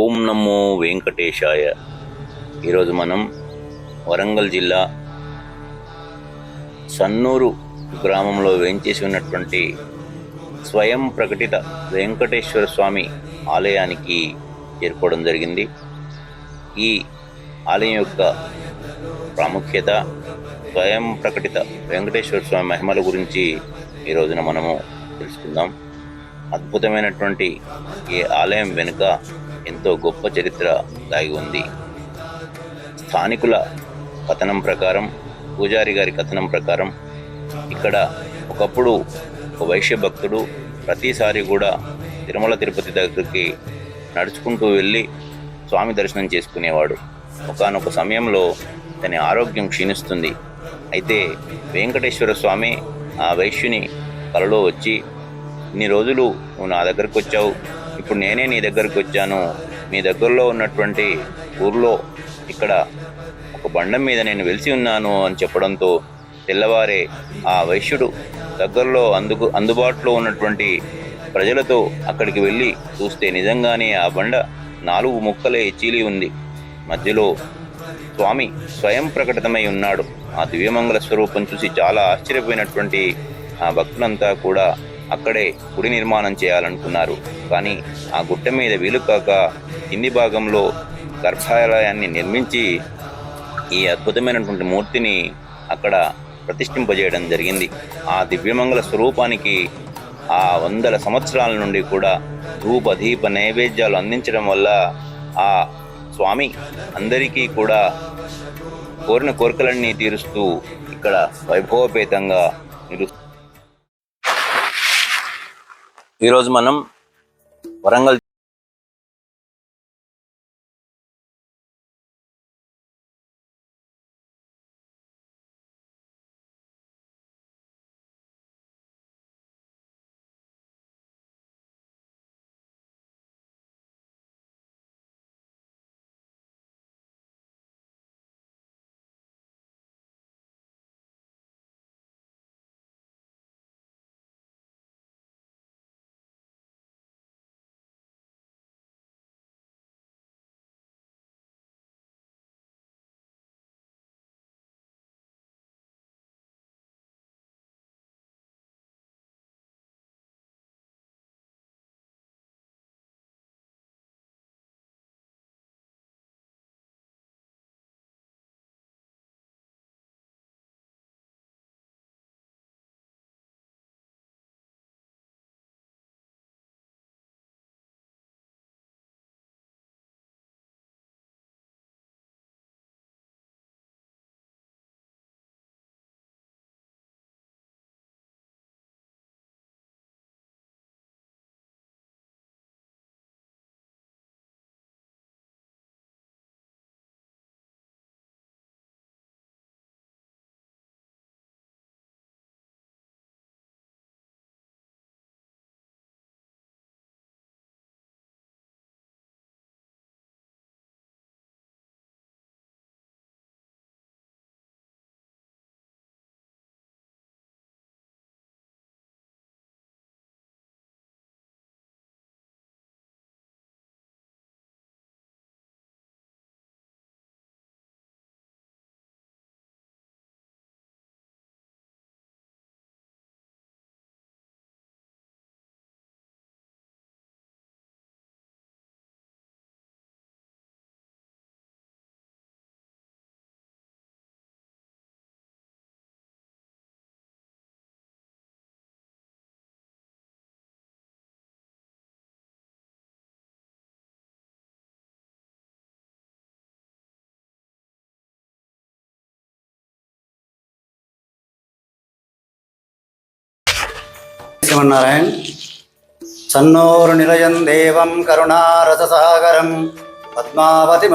ఓం నమో వెంకటేశాయ. ఈరోజు మనం వరంగల్ జిల్లా సన్నూరు గ్రామంలో వేంచేసి ఉన్నటువంటి స్వయం ప్రకటిత వెంకటేశ్వర స్వామి ఆలయానికి చేరుకోవడం జరిగింది. ఈ ఆలయం యొక్క ప్రాముఖ్యత స్వయం ప్రకటిత వెంకటేశ్వర స్వామి మహిమల గురించి ఈ రోజున మనము తెలుసుకుందాం. అద్భుతమైనటువంటి ఈ ఆలయం వెనుక ఎంతో గొప్ప చరిత్ర దాగి ఉంది. స్థానికుల కథనం ప్రకారం పూజారి గారి కథనం ప్రకారం ఇక్కడ ఒకప్పుడు ఒక వైశ్య భక్తుడు ప్రతిసారి కూడా తిరుమల తిరుపతి దగ్గరికి నడుచుకుంటూ వెళ్ళి స్వామి దర్శనం చేసుకునేవాడు. ఒకానొక సమయంలో తన ఆరోగ్యం క్షీణిస్తుంది. అయితే వెంకటేశ్వర స్వామి ఆ వైశ్యుని కలలో వచ్చి ఇన్ని రోజులు నువ్వు నా దగ్గరకు వచ్చావు ఇప్పుడు నేనే నీ దగ్గరికి వచ్చాను. మీ దగ్గరలో ఉన్నటువంటి ఊర్లో ఇక్కడ ఒక బండం మీద నేను వెలిసి ఉన్నాను అని చెప్పడంతో తెల్లవారే ఆ వైశ్యుడు దగ్గరలో అందుకు అందుబాటులో ఉన్నటువంటి ప్రజలతో అక్కడికి వెళ్ళి చూస్తే నిజంగానే ఆ బండ నాలుగు ముక్కలే చీలి ఉంది. మధ్యలో స్వామి స్వయం ప్రకటితమై ఉన్నాడు. ఆ దివ్యమంగళ స్వరూపం చూసి చాలా ఆశ్చర్యపోయినటువంటి ఆ భక్తులంతా కూడా అక్కడే గుడి నిర్మాణం చేయాలనుకున్నారు. కానీ ఆ గుట్ట మీద వీలు కాక కింది భాగంలో గర్భాలయాన్ని నిర్మించి ఈ అద్భుతమైనటువంటి మూర్తిని అక్కడ ప్రతిష్ఠింపజేయడం జరిగింది. ఆ దివ్యమంగళ స్వరూపానికి ఆ వందల సంవత్సరాల నుండి కూడా ధూప దీప నైవేద్యాలు అందించడం వల్ల ఆ స్వామి అందరికీ కూడా కోరిన కోరికలన్నీ తీరుస్తూ ఇక్కడ వైభవపేతంగా నిలుస్తుంది ఈరోజు మనం వరంగల్ శ్రీమన్నారాయణ. సన్నోరు నిలయం దేవం కరుణారససాగరం పద్మావతి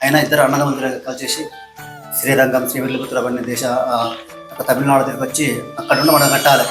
అయినా ఇద్దరు అన్నదమ్ములు కలిసేసి శ్రీరంగం శ్రీవిల్లిపుత్ర అనే దేశ ఒక తమిళనాడు దగ్గరికి వచ్చి అక్కడ నుండి మనం కట్టాలి.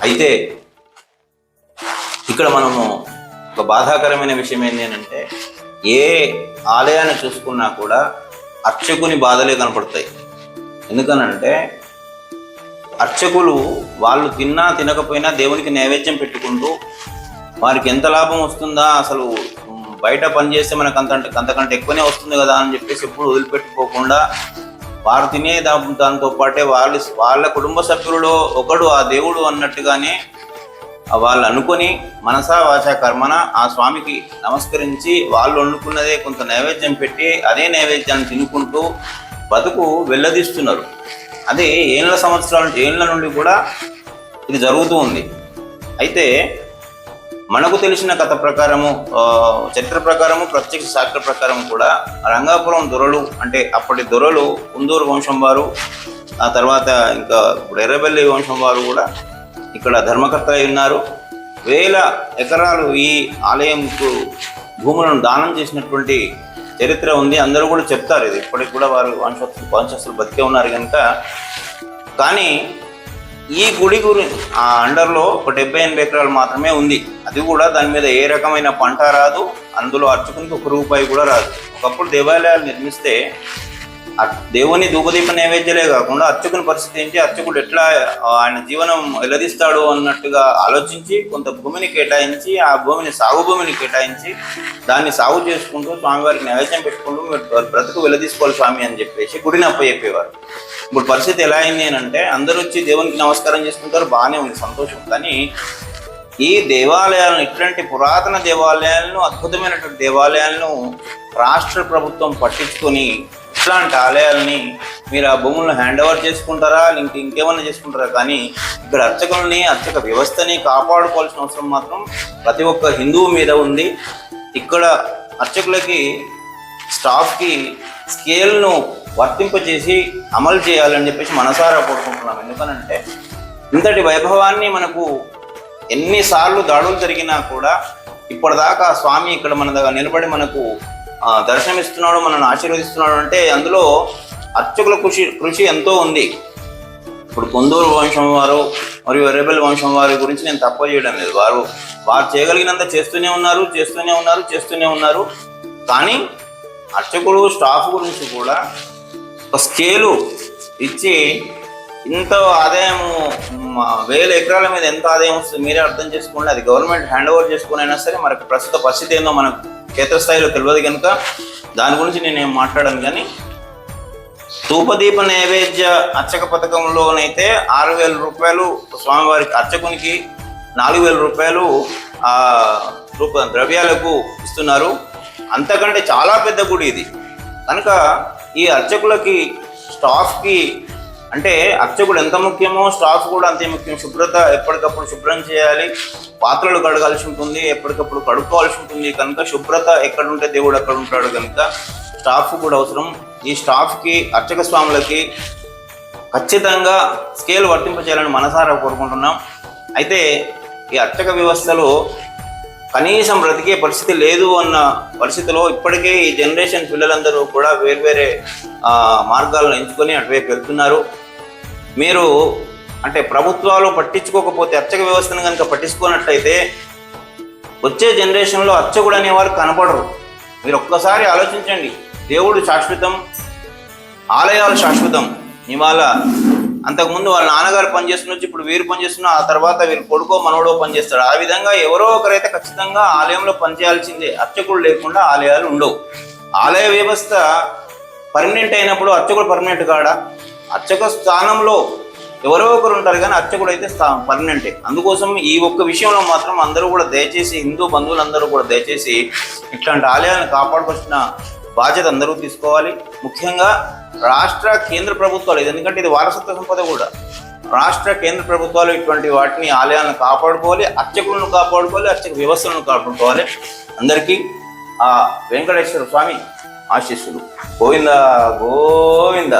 అయితే ఇక్కడ మనము ఒక బాధాకరమైన విషయం ఏంటి అంటే ఏ ఆలయాన్ని చూసుకున్నా కూడా అర్చకుని బాధలే కనపడతాయి. ఎందుకనంటే అర్చకులు వాళ్ళు తిన్నా తినకపోయినా దేవునికి నైవేద్యం పెట్టుకుంటూ వారికి ఎంత లాభం వస్తుందా అసలు బయట పనిచేస్తే మనకు అంత అంతకంటే ఎక్కువనే వస్తుంది కదా అని చెప్పేసి ఎప్పుడు వదిలిపెట్టుకోకుండా వారు తినే దాంతో పాటే వాళ్ళ వాళ్ళ కుటుంబ సభ్యులలో ఒకడు ఆ దేవుడు అన్నట్టుగానే వాళ్ళు అనుకొని మనసా వాచ కర్మన ఆ స్వామికి నమస్కరించి వాళ్ళు వండుకున్నదే కొంత నైవేద్యం పెట్టి అదే నైవేద్యాన్ని తినుకుంటూ బతుకు వెళ్ళదీస్తున్నారు అదే ఏళ్ళ సంవత్సరాల ఏళ్ళ నుండి కూడా ఇది జరుగుతూ ఉంది. అయితే మనకు తెలిసిన కథ ప్రకారము చరిత్ర ప్రకారము ప్రత్యక్ష శాస్త్ర ప్రకారం కూడా రంగాపురం దొరలు అంటే అప్పటి దొరలు కుందూరు వంశం వారు ఆ తర్వాత ఇంకా ఇప్పుడు ఎర్రబెల్లి వంశం వారు కూడా ఇక్కడ ధర్మకర్త అయి ఉన్నారు. వేల ఎకరాలు ఈ ఆలయంకు భూములను దానం చేసినటువంటి చరిత్ర ఉంది. అందరూ కూడా చెప్తారు ఇది. ఇప్పటికి కూడా వారు వంశస్థులు వంశస్థులు బతికే ఉన్నారు కనుక. కానీ ఈ గుడి గురి ఆ అండర్లో ఒక డెబ్బై ఎనభై ఎకరాలు మాత్రమే ఉంది. అది కూడా దాని మీద ఏ రకమైన పంట రాదు. అందులో అర్చకునికి ఒక రూపాయి కూడా రాదు. ఒకప్పుడు దేవాలయాలు నిర్మిస్తే దేవుని ధూపదీప నైవేద్యాలే కాకుండా అర్చకుని పరిస్థితి ఏంటి? అర్చకుడు ఎట్లా ఆయన జీవనం ఎలదిస్తాడు అన్నట్టుగా ఆలోచించి కొంత భూమిని కేటాయించి ఆ భూమిని సాగు భూమిని కేటాయించి దాన్ని సాగు చేసుకుంటూ స్వామివారికి నైవేద్యం పెట్టుకుంటూ మీరు బ్రతుకు వెలదీసుకోవాలి స్వామి అని చెప్పేసి గుడిని అప్ప చెప్పేవారు ఇప్పుడు పరిస్థితి ఎలా అయింది అంటే అందరూ వచ్చి దేవునికి నమస్కారం చేసుకుంటారు బాగానే ఉంది సంతోషం. కానీ ఈ దేవాలయాలను ఇట్లాంటి పురాతన దేవాలయాలను అద్భుతమైనటువంటి దేవాలయాలను రాష్ట్ర ప్రభుత్వం పట్టించుకొని ఇట్లాంటి ఆలయాలని మీరు ఆ భూములను హ్యాండ్ ఓవర్ చేసుకుంటారా? ఇంక ఇంకేమైనా చేసుకుంటారా? కానీ ఇక్కడ అర్చకుల్ని అర్చక వ్యవస్థని కాపాడుకోవాల్సిన అవసరం మాత్రం ప్రతి ఒక్క హిందువు మీద ఉంది. ఇక్కడ అర్చకులకి స్టాఫ్కి స్కేల్ను వర్తింపజేసి అమలు చేయాలని చెప్పేసి మనసారా కోరుకుంటున్నాం. ఎందుకనంటే ఇంతటి వైభవాన్ని మనకు ఎన్నిసార్లు దాడులు జరిగినా కూడా ఇప్పటిదాకా స్వామి ఇక్కడ మన దగ్గర నిలబడి మనకు దర్శనమిస్తున్నాడు మనల్ని ఆశీర్వదిస్తున్నాడు అంటే అందులో అర్చకుల కృషి కృషి ఎంతో ఉంది. ఇప్పుడు కొందూరు వంశం వారు మరియు రెబెల్ వంశం వారి గురించి నేను తప్ప చేయడం లేదు. వారు వారు చేయగలిగినంత చేస్తూనే ఉన్నారు చేస్తూనే ఉన్నారు చేస్తూనే ఉన్నారు. కానీ అర్చకుడు స్టాఫ్ గురించి కూడా ఒక స్కేలు ఇచ్చి ఇంత ఆదాయం వేల ఎకరాల మీద ఎంత ఆదాయం వస్తుంది మీరే అర్థం చేసుకోండి. అది గవర్నమెంట్ హ్యాండ్ ఓవర్ చేసుకుని అయినా సరే మనకు ప్రస్తుత పరిస్థితి ఏందో మనకు క్షేత్రస్థాయిలో తెలియదు కనుక దాని గురించి నేనేం మాట్లాడాను కానీ ధూపదీప నైవేద్య అర్చక పథకంలోనైతే ఆరు వేల రూపాయలు స్వామివారికి అర్చకునికి నాలుగు వేల రూపాయలు ఆ రూప ద్రవ్యాలకు ఇస్తున్నారు. అంతకంటే చాలా పెద్ద గుడి ఇది. కనుక ఈ అర్చకులకి స్టాఫ్కి అంటే అర్చకుడు ఎంత ముఖ్యమో స్టాఫ్ కూడా అంతే ముఖ్యం. శుభ్రత ఎప్పటికప్పుడు శుభ్రం చేయాలి. పాత్రలు కడగాల్సి ఉంటుంది ఎప్పటికప్పుడు కడుక్కోవాల్సి ఉంటుంది. కనుక శుభ్రత ఎక్కడుంటే దేవుడు అక్కడ ఉంటాడు కనుక స్టాఫ్ కూడా అవసరం. ఈ స్టాఫ్కి అర్చక స్వాములకి ఖచ్చితంగా స్కేల్ వర్తింపచేయాలని మనసారా కోరుకుంటున్నాం. అయితే ఈ అర్చక వ్యవస్థలో కనీసం బ్రతికే పరిస్థితి లేదు అన్న పరిస్థితిలో ఇప్పటికే ఈ జనరేషన్ పిల్లలందరూ కూడా వేర్వేరే మార్గాలను ఎంచుకొని అటువైపు వెళ్తున్నారు. మీరు అంటే ప్రభుత్వాలు పట్టించుకోకపోతే అర్చక వ్యవస్థను కనుక పట్టించుకున్నట్లయితే వచ్చే జనరేషన్లో అర్చకుడు అనేవారు కనపడరు. మీరు ఒక్కసారి ఆలోచించండి. దేవుడు శాశ్వతం ఆలయాలు శాశ్వతం. ఇవాళ అంతకుముందు వాళ్ళ నాన్నగారు పనిచేస్తున్న ఇప్పుడు వీరు పనిచేస్తున్న ఆ తర్వాత వీరు కొడుకో మనవడో పనిచేస్తాడు. ఆ విధంగా ఎవరో ఒకరైతే ఖచ్చితంగా ఆలయంలో పనిచేయాల్సిందే. అర్చకుడు లేకుండా ఆలయాలు ఉండవు. ఆలయ వ్యవస్థ పర్మనెంట్ అయినప్పుడు అర్చకుడు పర్మనెంట్ కాడా? అర్చక స్థానంలో ఎవరో ఒకరు ఉంటారు కానీ అర్చకుడు అయితే స్థానం పర్మనెంటే. అందుకోసం ఈ ఒక్క విషయంలో మాత్రం అందరూ కూడా దయచేసి హిందూ బంధువులందరూ కూడా దయచేసి ఇట్లాంటి ఆలయాలను కాపాడుకొచ్చిన బాధ్యత అందరూ తీసుకోవాలి. ముఖ్యంగా రాష్ట్ర కేంద్ర ప్రభుత్వాలు ఇది ఎందుకంటే ఇది వారసత్వ సంపద కూడా. రాష్ట్ర కేంద్ర ప్రభుత్వాలు ఇటువంటి వాటిని ఆలయాలను కాపాడుకోవాలి అర్చకులను కాపాడుకోవాలి అర్చక వ్యవస్థలను కాపాడుకోవాలి. అందరికీ ఆ వెంకటేశ్వర స్వామి ఆశీస్సులు. గోవింద గోవింద.